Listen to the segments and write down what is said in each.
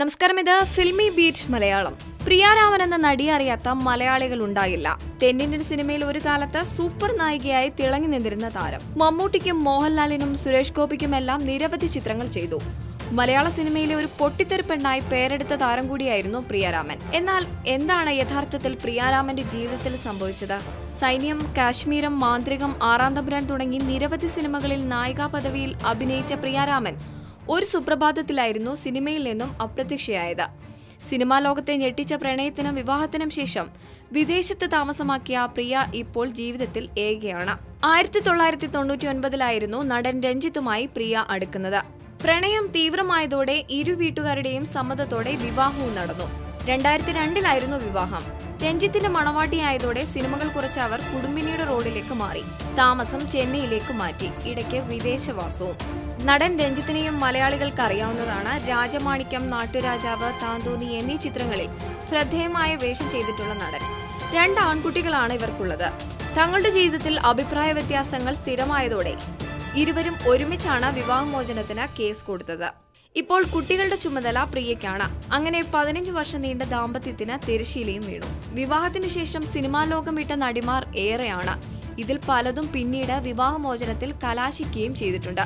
നമസ്കാരം ഇത് filmy beat Malayalam. Priya Raman എന്ന നടിയെ അറിയാത്ത മലയാളികൾ ഉണ്ടായില്ല. തെന്നിന്ത്യൻ സിനിമയിൽ ഒരു കാലത്ത് സൂപ്പർ നായികയായി തിളങ്ങി നിന്നിരുന്ന താരം. മമ്മൂട്ടിക്കും മോഹൻലാലിനും സുരേഷ് ഗോപിക്കുമെല്ലാം നിരവധി ചിത്രങ്ങൾ ചെയ്തു. മലയാള സിനിമയിലെ ഒരു പൊട്ടിത്തെറിപ്പെണ്ണായി പേരെടുത്ത താരം കൂടിയായിരുന്നു പ്രിയാരാമൻ എന്നാൽ എന്താണ് യഥാർത്ഥത്തിൽ പ്രിയാരാമന്റെ ജീവിതത്തിൽ സംഭവിച്ചത്? സൈന്യം കാശ്മീരം മാന്ത്രികം ആറാം തമ്പുരാൻ തുടങ്ങി നിരവധി സിനിമകളിൽ നായികാ പദവിയിൽ അഭിനയിച്ച പ്രിയാരാമൻ ഒരു സുപ്രഭാതത്തിലായിരുന്നു സിനിമയിൽ നിന്നും അപ്രത്യക്ഷയായത്. സിനിമാ ലോകത്തെ ഞെട്ടിച്ച പ്രണയത്തിനും വിവാഹത്തിനും ശേഷം വിദേശത്ത് താമസമാക്കിയ പ്രിയ ഇപ്പോൾ ജീവിതത്തിൽ ഏകയാണ്. ആയിരത്തി തൊള്ളായിരത്തി തൊണ്ണൂറ്റി ഒൻപതിലായിരുന്നു നടൻ രഞ്ജിത്തുമായി പ്രിയ അടുക്കുന്നത്. പ്രണയം തീവ്രമായതോടെ ഇരു വീട്ടുകാരുടെയും സമ്മതത്തോടെ വിവാഹവും നടന്നു. രണ്ടായിരത്തി രണ്ടിലായിരുന്നു വിവാഹം. രഞ്ജിത്തിന്റെ മണവാട്ടിയായതോടെ സിനിമകൾ കുറച്ച് അവർ കുടുംബിനിയുടെ റോഡിലേക്ക് മാറി. താമസം ചെന്നൈയിലേക്ക് മാറ്റി. ഇടയ്ക്ക് വിദേശവാസവും. നടൻ രഞ്ജിത്തിനെയും മലയാളികൾക്ക് അറിയാവുന്നതാണ് രാജമാണിക്യം നാട്ടുരാജാവ് താന്തോന്നി എന്നീ ചിത്രങ്ങളിൽ ശ്രദ്ധേയമായ വേഷം ചെയ്തിട്ടുള്ള നടൻ. രണ്ട് ആൺകുട്ടികളാണ് ഇവർക്കുള്ളത്. തങ്ങളുടെ ജീവിതത്തിൽ അഭിപ്രായ വ്യത്യാസങ്ങൾ സ്ഥിരമായതോടെ ഇരുവരും ഒരുമിച്ചാണ് വിവാഹമോചനത്തിന് കേസ് കൊടുത്തത്. ഇപ്പോൾ കുട്ടികളുടെ ചുമതല പ്രിയയ്ക്കാണ്. അങ്ങനെ പതിനഞ്ച് വർഷം നീണ്ട ദാമ്പത്യത്തിന് തിരശീലയും വീണു. വിവാഹത്തിന് ശേഷം സിനിമാ ലോകം വിട്ട നടിമാർ ഏറെയാണ്. ഇതിൽ പലതും പിന്നീട് വിവാഹമോചനത്തിൽ കലാശിക്കുകയും ചെയ്തിട്ടുണ്ട്.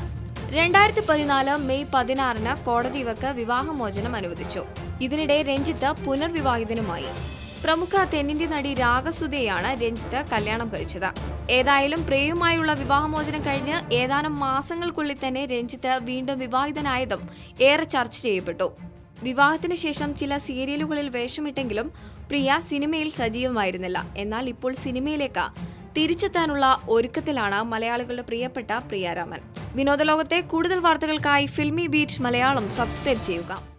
രണ്ടായിരത്തി പതിനാല് മെയ് പതിനാറിന് കോടതി ഇവർക്ക് വിവാഹമോചനം അനുവദിച്ചു. ഇതിനിടെ രഞ്ജിത്ത് പുനർവിവാഹിതനുമായി. പ്രമുഖ തെന്നിന്ത്യൻ നടി രാഗസുധയാണ് രഞ്ജിത്ത് കല്യാണം കഴിച്ചത്. ഏതായാലും പ്രിയയുമായുള്ള വിവാഹമോചനം കഴിഞ്ഞ് ഏതാനും മാസങ്ങൾക്കുള്ളിൽ തന്നെ രഞ്ജിത്ത് വീണ്ടും വിവാഹിതനായതും ഏറെ ചർച്ച ചെയ്യപ്പെട്ടു. വിവാഹത്തിന് ശേഷം ചില സീരിയലുകളിൽ വേഷമിട്ടെങ്കിലും പ്രിയ സിനിമയിൽ സജീവമായിരുന്നില്ല. എന്നാൽ ഇപ്പോൾ സിനിമയിലേക്ക് തിരിച്ചെത്താനുള്ള ഒരുക്കത്തിലാണ് മലയാളികളുടെ പ്രിയപ്പെട്ട പ്രിയാരാമൻ. വിനോദലോകത്തെ കൂടുതൽ വാർത്തകൾക്കായി ഫിൽമി ബീറ്റ് മലയാളം സബ്സ്ക്രൈബ് ചെയ്യുക.